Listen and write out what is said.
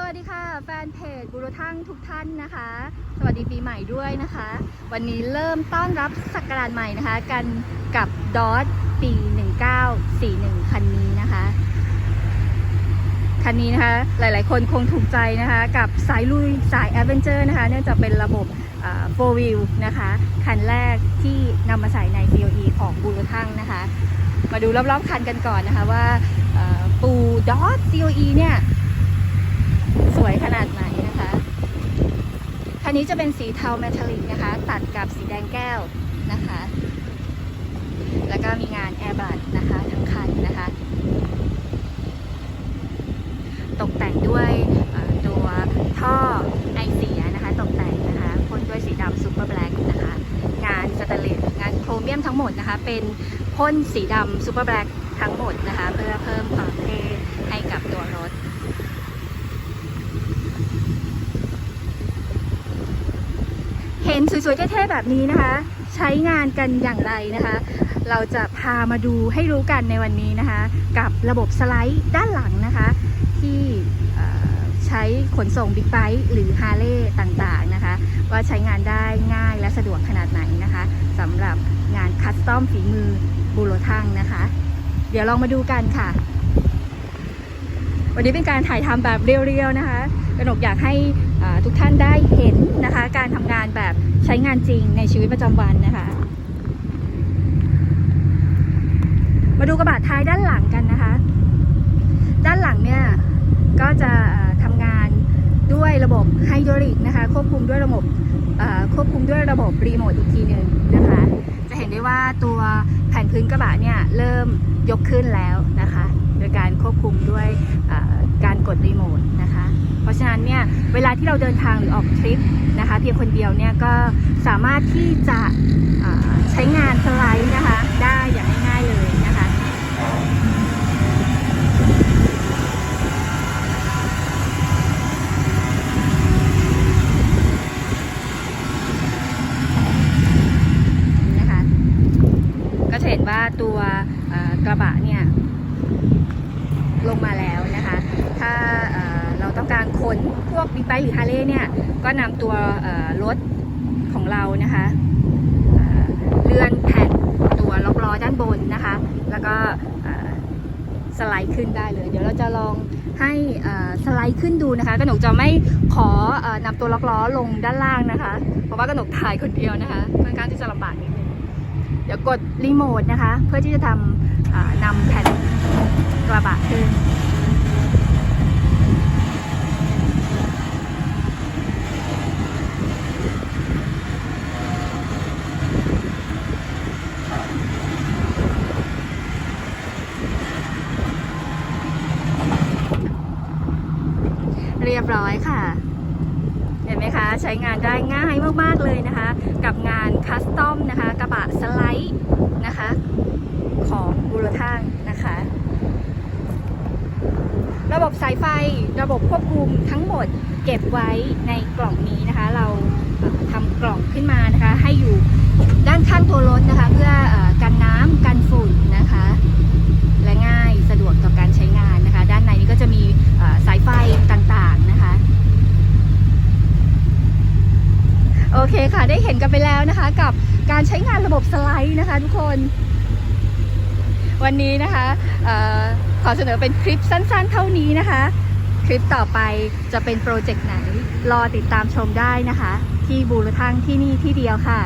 สวัสดีค่ะ แฟนเพจบุรุทั่งทุกท่านนะคะ สวัสดีปีใหม่ด้วยนะคะ วันนี้เริ่มต้อนรับสักราชใหม่นะคะ กันกับดอ t ปี 1941 คันนี้นะคะ คันนี้นะคะ หลายๆ คนคงถูกใจนะคะ กับสายลุยสายแอดเวนเจอร์นะคะ เนื่องจากเป็นระบบโฟวิลนะคะ คันแรกที่นำมาใส่ใน COE ของบูรุทั่งนะคะ มาดูรอบๆคันกันก่อนนะคะว่าปูดอ t COE เนี่ย สวยขนาดไหนนะคะ คั นี้จะเป็นสีเทาเมทัลลิกนะคะ ตัดกับสีแดงแก้วนะคะ แล้วก็มีงานแอร์บัดนะคะทั้งคันนะคะ ตกแต่งด้วยตัวท่อไอเสียนะคะ ตกแต่งนะคะพ่นด้วยสีดำซูเปอร์แบล็กนะคะ งานสแตนเลสงานโครเมียมทั้งหมดนะคะ เป็นพ่นสีดำซูเปอร์แบล็กทั้งหมดนะคะ เพื่อเพิ่มความเท่ให้กับตัวรถ เห็นสวยๆเท่ๆแบบนี้นะคะ ใช้งานกันอย่างไรนะคะ เราจะพามาดูให้รู้กันในวันนี้นะคะ กับระบบสไลด์ด้านหลังนะคะ ที่ใช้ขนส่งบิ๊กไบค์หรือฮาร์เลย์ต่างๆนะคะ ว่าใช้งานได้ง่ายและสะดวกขนาดไหนนะคะสำหรับงานคัสตอมฝีมือบูโรทังนะคะ เดี๋ยวลองมาดูกันค่ะ วันนี้เป็นการถ่ายทำแบบเรียวๆนะคะกระนกอยากให้ทุกท่านได้เห็นนะคะ การทำงาน แบบใช้งานจริงในชีวิตประจำวันนะคะ มาดูกระบะท้ายด้านหลังกันนะคะ ด้านหลังเนี่ยก็จะทำงานด้วยระบบไฮดรอลิกนะคะ ควบคุมด้วยระบบควบคุมด้วยระบบรีโมทอีกทีหนึ่งนะคะ จะเห็นได้ว่าตัวแผ่นพื้นกระบะเนี่ยเริ่มยกขึ้นแล้วนะคะ โดยการควบคุมด้วย กดรีโมทนะคะ เพราะฉะนั้นเนี่ยเวลาที่เราเดินทางหรือออกทริปนะคะเพียงคนเดียวเนี่ยก็สามารถที่จะใช้งานสไลด์นะคะได้อย่างง่ายๆเลยนะคะ นะคะ ก็จะเห็นว่าตัวกระบะเนี่ยลงมาแล้วนะคะ ถ้าเอ่อเราต้องการขนพวกบิ๊ก ไบค์หรือฮาร์เลย์เนี่ยก็นำตัวรถของเรานะคะเลื่อนแผ่นตัวล็อกล้อด้านบนนะคะ แล้วก็สไลด์ขึ้นได้เลย เดี๋ยวเราจะลองให้สไลด์ขึ้นดูนะคะกระหนกจะไม่ขออนำตัวล็อกล้อลงด้านล่างนะคะ เพราะว่ากระหนกถ่ายคนเดียวนะคะค่อนข้างที่จะลำบากนิดนึงเดี๋ยวกดรีโมทนะคะ เพื่อที่จะทำนำแผ่นกระบะขึ้น เรียบร้อยค่ะ เห็นไหมคะ ใช้งานได้ง่ายมาก ๆ เลยนะคะ กับงานคัสตอมนะคะ กระบะสไลด์นะคะ ของบูรทังนะคะ ระบบสายไฟระบบควบคุมทั้งหมดเก็บไว้ในกล่องนี้นะคะ เราทำกล่องขึ้นมานะคะ ให้อยู่ด้านข้างตัวรถนะคะ เพื่อเออกันน้ำกันฝุ่นนะคะ และง่ายสะดวกต่อการใช้งานนะคะ ด้านในนี้ก็จะมีเอ่อสายไฟต่างๆนะคะ โอเคค่ะ ได้เห็นกันไปแล้วนะคะ กับการใช้งานระบบสไลด์นะคะ ทุกคน วันนี้นะคะออขอเสนอเป็นคลิปสั้นๆ เท่านี้นะคะ คลิปต่อไปจะเป็นโปรเจกต์ไหน รอติดตามชมได้นะคะ ที่บูรทังที่นี่ที่เดียวค่ะ